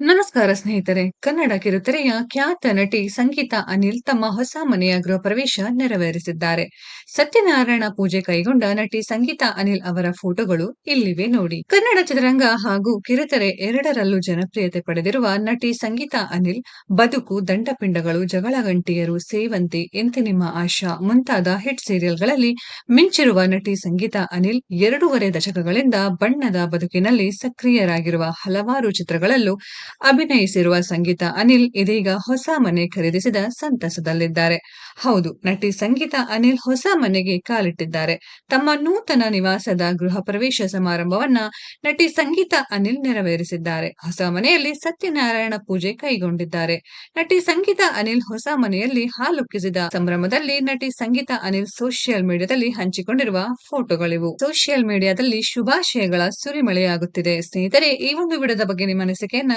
ನಮಸ್ಕಾರ ಸ್ನೇಹಿತರೆ ಕನ್ನಡ ಕಿರುತೆರೆಯ ಖ್ಯಾತ ನಟಿ ಸಂಗೀತಾ ಅನಿಲ್ ತಮ್ಮ ಹೊಸ ಮನೆಯ ಗೃಹ ಪ್ರವೇಶ ನೆರವೇರಿಸಿದ್ದಾರೆ. ಸತ್ಯನಾರಾಯಣ ಪೂಜೆ ಕೈಗೊಂಡ ನಟಿ ಸಂಗೀತಾ ಅನಿಲ್ ಅವರ ಫೋಟೋಗಳು ಇಲ್ಲಿವೆ ನೋಡಿ. ಕನ್ನಡ ಚಿತ್ರರಂಗ ಹಾಗೂ ಕಿರುತೆರೆ ಎರಡರಲ್ಲೂ ಜನಪ್ರಿಯತೆ ಪಡೆದಿರುವ ನಟಿ ಸಂಗೀತಾ ಅನಿಲ್, ಬದುಕು, ದಂಡಪಿಂಡಗಳು ಜಗಳಗಂಟಿಯರು ಸೇವಂತಿ, ಎಂತೆ ನಿಮ್ಮ ಆಶಾ ಮುಂತಾದ ಹಿಟ್ ಸೀರಿಯಲ್ಗಳಲ್ಲಿ ಮಿಂಚಿರುವ ನಟಿ ಸಂಗೀತಾ ಅನಿಲ್ ಎರಡೂವರೆ ದಶಕಗಳಿಂದ ಬಣ್ಣದ ಬದುಕಿನಲ್ಲಿ ಸಕ್ರಿಯರಾಗಿರುವ ಹಲವಾರು ಚಿತ್ರಗಳಲ್ಲೂ ಅಭಿನಯಿಸಿರುವ ಸಂಗೀತ ಅನಿಲ್ ಇದೀಗ ಹೊಸ ಮನೆ ಖರೀದಿಸಿದ ಸಂತಸದಲ್ಲಿದ್ದಾರೆ. ಹೌದು, ನಟಿ ಸಂಗೀತ ಅನಿಲ್ ಹೊಸ ಮನೆಗೆ ಕಾಲಿಟ್ಟಿದ್ದಾರೆ. ತಮ್ಮ ನೂತನ ನಿವಾಸದ ಗೃಹ ಪ್ರವೇಶ ಸಮಾರಂಭವನ್ನ ನಟಿ ಸಂಗೀತ ಅನಿಲ್ ನೆರವೇರಿಸಿದ್ದಾರೆ. ಹೊಸ ಮನೆಯಲ್ಲಿ ಸತ್ಯನಾರಾಯಣ ಪೂಜೆ ಕೈಗೊಂಡಿದ್ದಾರೆ. ನಟಿ ಸಂಗೀತ ಅನಿಲ್ ಹೊಸ ಮನೆಯಲ್ಲಿ ಹಾಲುಕ್ಕಿಸಿದ ಸಂಭ್ರಮದಲ್ಲಿ ನಟಿ ಸಂಗೀತ ಅನಿಲ್ ಸೋಷಿಯಲ್ ಮೀಡಿಯಾದಲ್ಲಿ ಹಂಚಿಕೊಂಡಿರುವ ಫೋಟೋಗಳಿವು. ಸೋಷಿಯಲ್ ಮೀಡಿಯಾದಲ್ಲಿ ಶುಭಾಶಯಗಳ ಸುರಿಮಳೆಯಾಗುತ್ತಿದೆ. ಸ್ನೇಹಿತರೆ, ಈ ಒಂದು ವಿಡಿಯೋದ ಬಗ್ಗೆ ನಿಮ್ಮ ಅನಿಸಿಕೆಯನ್ನ